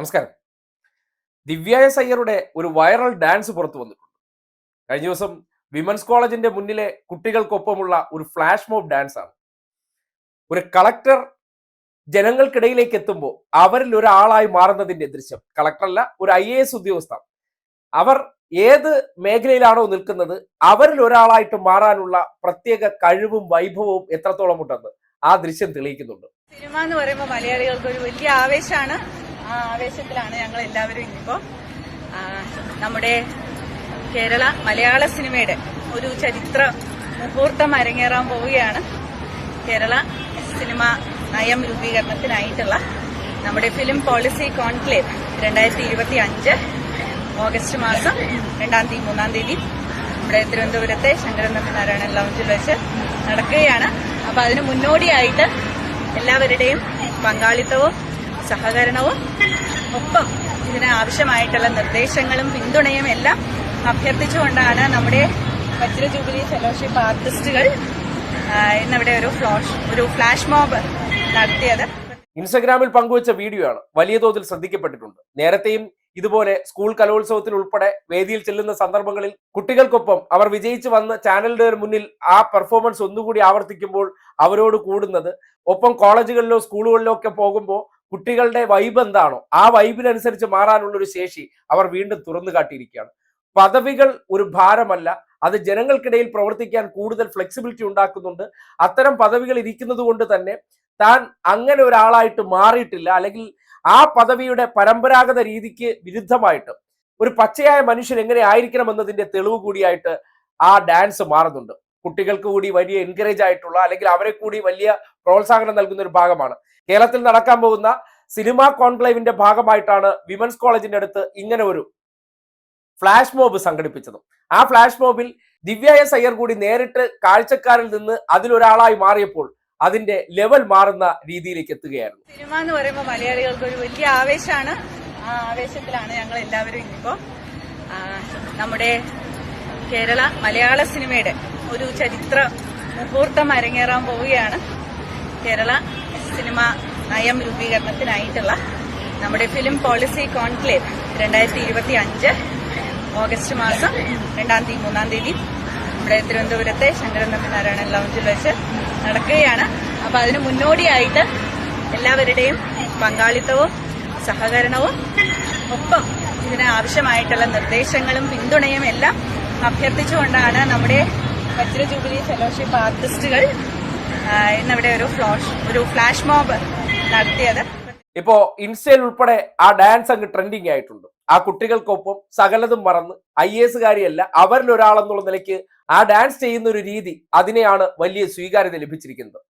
നമസ്കാരം. ദിവ്യ എസ് അയ്യരുടെ ഒരു viral dance പുറത്തു വന്നിട്ടുണ്ട്. കഴിഞ്ഞ ദിവസം വിമൻസ് കോളേജിന്റെ മുന്നിലെ കുട്ടികൾക്കൊപ്പമുള്ള ഒരു ഫ്ലാഷ് മോബ് ഡാൻസ് ആണ് ഒരു കളക്ടർ ജനങ്ങൾക്കിടയിലേക്ക് എത്തുമ്പോൾ അവരിൽ ഒരാളായി മാറുന്നതിന്റെ ദൃശ്യം. കളക്ടറല്ല ഒരു ഐ എ എസ് ഉദ്യോഗസ്ഥ അവർ ഏത് മേഖലയിലാണോ നിൽക്കുന്നത് അവരിൽ ഒരാളായിട്ട് മാറാനുള്ള പ്രത്യേക കഴിവും വൈഭവവും എത്രത്തോളം ഉണ്ടെന്ന് ആ ദൃശ്യം തെളിയിക്കുന്നുണ്ട്. സിനിമ എന്ന് പറയുമ്പോൾ മലയാളികൾക്ക് ഒരു വലിയ ആവേശമാണ്. ആ ആവേശത്തിലാണ് ഞങ്ങൾ എല്ലാവരും ഇന്നിപ്പോ നമ്മുടെ കേരള മലയാള സിനിമയുടെ ഒരു ചരിത്ര മുഹൂർത്തം അരങ്ങേറാൻ പോവുകയാണ്. കേരള സിനിമ നയം രൂപീകരണത്തിനായിട്ടുള്ള നമ്മുടെ ഫിലിം പോളിസി കോൺക്ലേവ് രണ്ടായിരത്തി ഇരുപത്തി അഞ്ച് ഓഗസ്റ്റ് മാസം രണ്ടാം തീയതി മൂന്നാം തീയതി നമ്മുടെ തിരുവനന്തപുരത്തെ ശങ്കരൻ നമ്പിനാരായണൻ ലൗഞ്ചിൽ വെച്ച് നടക്കുകയാണ്. അപ്പൊ അതിന് മുന്നോടിയായിട്ട് എല്ലാവരുടെയും പങ്കാളിത്തവും സഹകരണവും ഒപ്പം ഇതിന് ആവശ്യമായിട്ടുള്ള നിർദ്ദേശങ്ങളും പിന്തുണയും എല്ലാം അഭ്യർത്ഥിച്ചുകൊണ്ടാണ് നമ്മുടെ വജ്ര ജൂബിലി ഫെലോഷിപ്പ് ആർട്ടിസ്റ്റുകൾ ഇന്നവിടെ ഒരു ഫ്ലാഷ് ഒരു ഫ്ലാഷ് മോബ് നടത്തിയത്. ഇൻസ്റ്റഗ്രാമിൽ പങ്കുവച്ച വീഡിയോ ആണ് വലിയ തോതിൽ ശ്രദ്ധിക്കപ്പെട്ടിട്ടുണ്ട്. നേരത്തെയും ഇതുപോലെ സ്കൂൾ കലോത്സവത്തിൽ ഉൾപ്പെടെ വേദിയിൽ ചെല്ലുന്ന സന്ദർഭങ്ങളിൽ കുട്ടികൾക്കൊപ്പം അവർ വിജയിച്ചു വന്ന് ചാനലിന്റെ മുന്നിൽ ആ പെർഫോമൻസ് ഒന്നുകൂടി ആവർത്തിക്കുമ്പോൾ അവരോട് കൂടുന്നത്. ഒപ്പം കോളേജുകളിലോ സ്കൂളുകളിലോ ഒക്കെ പോകുമ്പോൾ കുട്ടികളുടെ വൈബ് എന്താണോ ആ വൈബിനനുസരിച്ച് മാറാനുള്ള ഒരു ശേഷി അവർ വീണ്ടും തുറന്നു കാട്ടിയിരിക്കുകയാണ്. പദവികൾ ഒരു ഭാരമല്ല അത് ജനങ്ങൾക്കിടയിൽ പ്രവർത്തിക്കാൻ കൂടുതൽ ഫ്ലെക്സിബിലിറ്റി ഉണ്ടാക്കുന്നുണ്ട്. അത്തരം പദവികൾ ഇരിക്കുന്നത് കൊണ്ട് തന്നെ താൻ അങ്ങനെ ഒരാളായിട്ട് മാറിയിട്ടില്ല. അല്ലെങ്കിൽ ആ പദവിയുടെ പരമ്പരാഗത രീതിക്ക് വിരുദ്ധമായിട്ട് ഒരു പച്ചയായ മനുഷ്യൻ എങ്ങനെ ആയിരിക്കണം എന്നതിന്റെ തെളിവ് കൂടിയായിട്ട് ആ ഡാൻസ് മാറുന്നുണ്ട്. കുട്ടികൾക്ക് കൂടി വലിയ എൻകറേജ് ആയിട്ടുള്ള അല്ലെങ്കിൽ അവരെ കൂടി വലിയ പ്രോത്സാഹനം നൽകുന്ന ഒരു ഭാഗമാണ്. കേരളത്തിൽ നടക്കാൻ പോകുന്ന സിനിമാ കോൺക്ലേവിന്റെ ഭാഗമായിട്ടാണ് വിമൻസ് കോളേജിന്റെ അടുത്ത് ഇങ്ങനെ ഒരു ഫ്ലാഷ് മോബ് സംഘടിപ്പിച്ചത്. ആ ഫ്ലാഷ് മോബിൽ ദിവ്യ എസ് അയ്യർ കൂടി നേരിട്ട് കാഴ്ചക്കാരിൽ നിന്ന് അതിലൊരാളായി മാറിയപ്പോൾ അതിന്റെ ലെവൽ മാറുന്ന രീതിയിലേക്ക് എത്തുകയായിരുന്നു. സിനിമ എന്ന് പറയുമ്പോൾ മലയാളികൾക്ക് ഒരു വലിയ ആവേശമാണ്. ആ ആവേശത്തിലാണ് ഞങ്ങൾ എല്ലാവരും ഇന്നിപ്പോ നമ്മുടെ കേരള മലയാള സിനിമയുടെ ഒരു ചരിത്ര മുഹൂർത്തം അരങ്ങേറാൻ പോവുകയാണ്. കേരള സിനിമ നയം രൂപീകരണത്തിനായിട്ടുള്ള നമ്മുടെ ഫിലിം പോളിസി കോൺക്ലേവ് രണ്ടായിരത്തി ഇരുപത്തി അഞ്ച് ഓഗസ്റ്റ് മാസം രണ്ടാം തീയതി മൂന്നാം തീയതി നമ്മുടെ തിരുവനന്തപുരത്തെ ശങ്കരൻ നമ്പിനാരായണൻ ലൗഞ്ചിൽ വെച്ച് നടക്കുകയാണ്. അപ്പൊ അതിന് മുന്നോടിയായിട്ട് എല്ലാവരുടെയും പങ്കാളിത്തവും സഹകരണവും ഒപ്പം ഇതിന് ആവശ്യമായിട്ടുള്ള നിർദ്ദേശങ്ങളും പിന്തുണയും എല്ലാം അഭ്യർത്ഥിച്ചുകൊണ്ടാണ് നമ്മുടെ വജ്ര ജൂബിലി ഫെലോഷിപ്പ് ആർട്ടിസ്റ്റുകൾ ഇന്നിവിടെ ഒരു ഫ്ലാഷ് ഒരു ഫ്ലാഷ് മോബ് നടത്തിയത്. ഇപ്പോ ഇൻസ്റ്റയിൽ ഉൾപ്പെടെ ആ ഡാൻസ് അങ്ങ് ട്രെൻഡിങ് ആയിട്ടുണ്ട്. ആ കുട്ടികൾക്കൊപ്പം സകലതും മറന്ന് ഐ എസ് കാരിയല്ല അവരിൽ ഒരാളെന്നുള്ള നിലയ്ക്ക് ആ ഡാൻസ് ചെയ്യുന്ന ഒരു രീതി അതിനെയാണ് വലിയ സ്വീകാര്യത ലഭിച്ചിരിക്കുന്നത്.